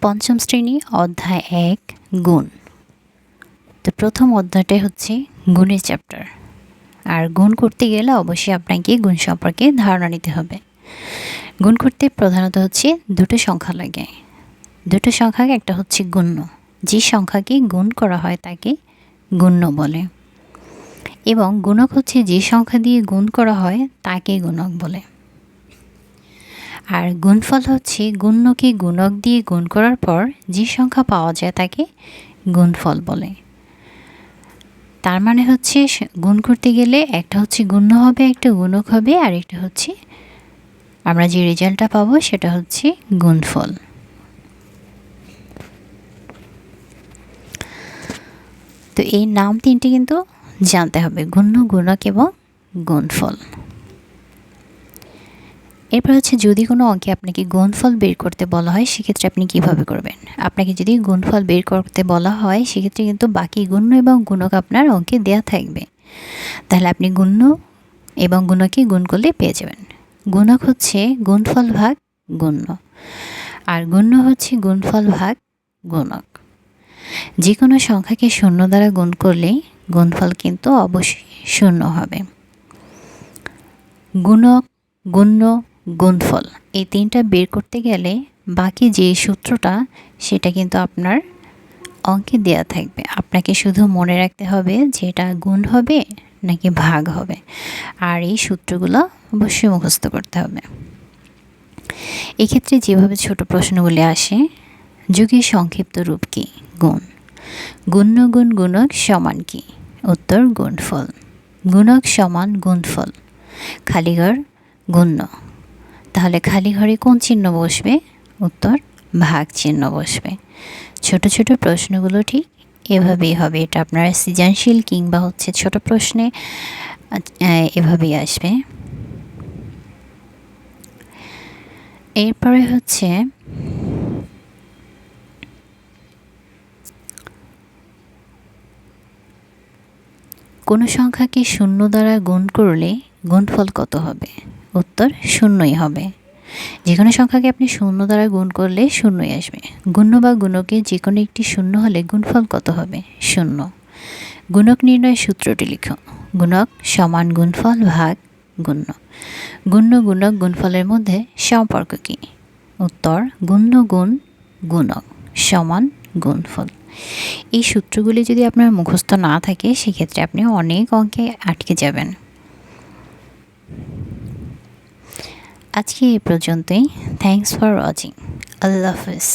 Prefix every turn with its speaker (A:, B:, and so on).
A: পঞ্চম শ্রেণি, অধ্যায় এক, গুণ। তো প্রথম অধ্যায়টাই হচ্ছে গুণের চ্যাপ্টার আর গুণ করতে গেলে অবশ্যই আপনাকে গুণ সম্পর্কে ধারণা নিতে হবে। গুণ করতে প্রধানত হচ্ছে দুটো সংখ্যা লাগে। দুটো সংখ্যা একটা হচ্ছে গুণ্য। যে সংখ্যাকে গুণ করা হয় তাকে গুণ্য বলে। এবং গুণক হচ্ছে যে সংখ্যা দিয়ে গুণ করা হয় তাকে গুণক বলে। আর গুণফল হচ্ছে গুণ্যকে গুণক দিয়ে গুণ করার পর যে সংখ্যা পাওয়া যায় তাকে গুণফল বলে। তার মানে হচ্ছে গুণ করতে গেলে একটা হচ্ছে গুণ্য হবে, একটা গুণক হবে, আর একটা হচ্ছে আমরা যে রেজাল্টটা পাবো সেটা হচ্ছে গুণফল। তো এই নাম তিনটি কিন্তু জানতে হবে, গুণ্য, গুণক এবং গুণফল। এরপর হচ্ছে যদি কোনো অঙ্কে আপনাকে গুণফল বের করতে বলা হয়, সেক্ষেত্রে আপনি কীভাবে করবেন? আপনাকে যদি গুণফল বের করতে বলা হয়, সেক্ষেত্রে কিন্তু বাকি গুণ্য এবং গুণক আপনার অঙ্কে দেয়া থাকবে। তাহলে আপনি গুণ্য এবং গুণকে গুণ করলে পেয়ে যাবেন। গুণক হচ্ছে গুণফল ভাগ গুণ্য, আর গুণ্য হচ্ছে গুণফল ভাগ গুণক। যে কোনো সংখ্যাকে শূন্য দ্বারা গুণ করলে গুণফল কিন্তু অবশ্যই শূন্য হবে। গুণক, গুণ্য গুণফল। এই তিনটা বের করতে গেলে বাকি যে সূত্রটা, সেটা কিন্তু আপনার অঙ্কে দেয়া থাকবে। আপনাকে শুধু মনে রাখতে হবে যে এটা গুণ হবে নাকি ভাগ হবে। আর এই সূত্রগুলো অবশ্যই মুখস্থ করতে হবে। এক্ষেত্রে যেভাবে ছোট প্রশ্নগুলি আসে, যুগের সংক্ষিপ্ত রূপ কী? গুণ। গুণ্য গুণ গুণক সমান কি? উত্তর, গুণফল। গুণক সমান গুণফল। খালিগড় গুণ্য। তাহলে খালি ঘরে কোন চিহ্ন বসবে? উত্তর, ভাগ চিহ্ন বসবে। ছোট ছোট প্রশ্নগুলো ঠিক এভাবেই হবে। এটা আপনার সৃজনশীল কিংবা হচ্ছে ছোট প্রশ্নে এভাবেই আসবে। এরপরে হচ্ছে, কোনো সংখ্যাকে শূন্য দ্বারা গুণ করলে গুণফল কত হবে? উত্তর শূন্যই হবে। যে কোনো সংখ্যাকে আপনি শূন্য দ্বারা গুণ করলে শূন্যই আসবে। গুণ্য বা গুণকে যে কোনো একটি শূন্য হলে গুণফল কত হবে? শূন্য। গুণক নির্ণয় সূত্রটি লিখো। গুণক সমান গুণফল ভাগ গুণ্য। গুণ্য, গুণক, গুণফলের মধ্যে সম্পর্ক কী? উত্তর, গুণ্য, গুণ, গুণক সমান গুণফল। এই সূত্রগুলি যদি আপনার মুখস্থ না থাকে, সেক্ষেত্রে আপনি অনেক অঙ্কে আটকে যাবেন। আজকে এই পর্যন্তই থ্যাংকস ফর ওয়াচিং আল্লাহ হাফিজ